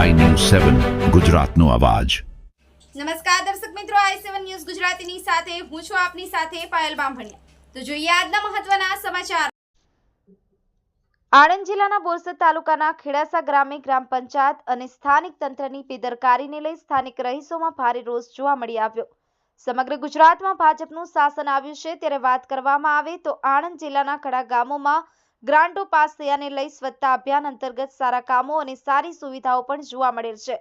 સેવન ગુજરાતનો અવાજ. નમસ્કાર દર્શક મિત્રો આઈ સેવન ન્યૂઝ ગુજરાતીની સાથે હું છું આપની સાથે પાયલ બામભણિયા. તો જોઈએ આજના મહત્વના સમાચાર. આણંદ જિલ્લાના બોરસદ તાલુકાના ખેડાસા ગ્રામે ગ્રામ પંચાયત અને સ્થાનિક તંત્રની બેદરકારીને લઈ સ્થાનિક રહીશોમાં ભારે રોષ જોવા મળી આવ્યો. સમગ્ર ગુજરાતમાં ભાજપનું શાસન આવ્યું છે ત્યારે વાત કરવામાં આવે તો આણંદ જિલ્લાના ઘણા ગામોમાં ગ્રાન્ટો પાસ થયાને લઈ સ્વચ્છતા અભિયાન અંતર્ગત સારા કામો અને સારી સુવિધાઓ પણ જોવા મળેલ છે.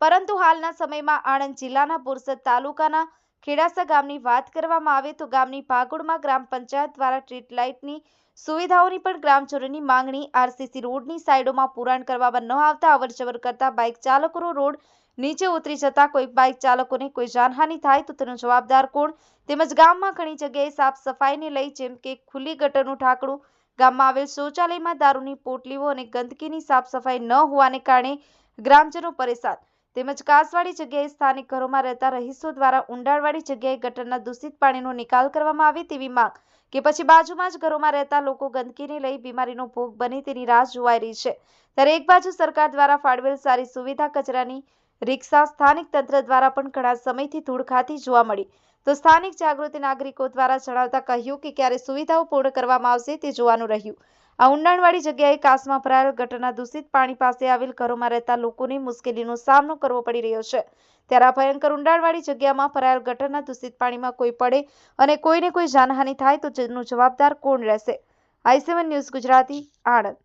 પરંતુ હાલના સમયમાં આણંદ જિલ્લાના બોરસદ તાલુકાના ખેડાસા ગામની વાત કરવામાં આવે તો ગામની ભાગોળમાં ગ્રામ પંચાયત દ્વારા સ્ટ્રીટ સુવિધાઓની પણ ગ્રામજનોની માંગણી આરસીસી રોડની સાઇડોમાં પુરાણ કરવામાં ન આવતા અવરજવર કરતા બાઇક ચાલકોનો રોડ નીચે ઉતરી જતા કોઈ બાઇક ચાલકોને કોઈ જાનહાનિ થાય તો તેનો જવાબદાર કોણ? તેમજ ગામમાં ઘણી જગ્યાએ સાફ સફાઈને લઈ જેમ કે ખુલ્લી ગટરનું ઢાંકણું ગામમાં આવેલ શૌચાલયમાં દારૂની પોટલીઓ અને ગંદકીની સાફ સફાઈ ન હોવાને કારણે ગ્રામજનો પરેશાન. તેમજ કાસવાળી જગ્યાએ સ્થાનિક ઘરોમાં રહેતા રહીશો દ્વારા ઊંડાણવાળી જગ્યાએ ગટરના દૂષિત પાણીનો નિકાલ કરવામાં આવે તેવી માંગ કે પછી બાજુમાં જ ઘરોમાં રહેતા લોકો ગંદકીને લઈ બીમારીનો ભોગ બને તેની રાહ જોવાઈ રહી છે. ત્યારે એક બાજુ સરકાર દ્વારા ફાળવેલ સારી સુવિધા કચરાની રિક્ષા સ્થાનિક તંત્ર દ્વારા પણ ઘણા સમયથી ધૂળ ખાતી જોવા મળી. તો સ્થાનિક જાગૃતિ નાગરિકો દ્વારા જણાવતા કહ્યું કે ક્યારે સુવિધાઓ પૂર્ણ કરવામાં આવશે તે જોવાનું રહ્યું. આ ઊંડાણવાળી જગ્યાએ કાસમાં ભરાયેલ ગટરના દૂષિત પાણી પાસે આવેલ ઘરોમાં રહેતા લોકોને મુશ્કેલીનો સામનો કરવો પડી રહ્યો છે. ત્યારે આ ભયંકર ઊંડાણવાળી જગ્યામાં ભરાયેલ ગટરના દૂષિત પાણીમાં કોઈ પડે અને કોઈને કોઈ જાનહાનિ થાય તો જેનું જવાબદાર કોણ રહેશે? I seven news Gujarati, Anand.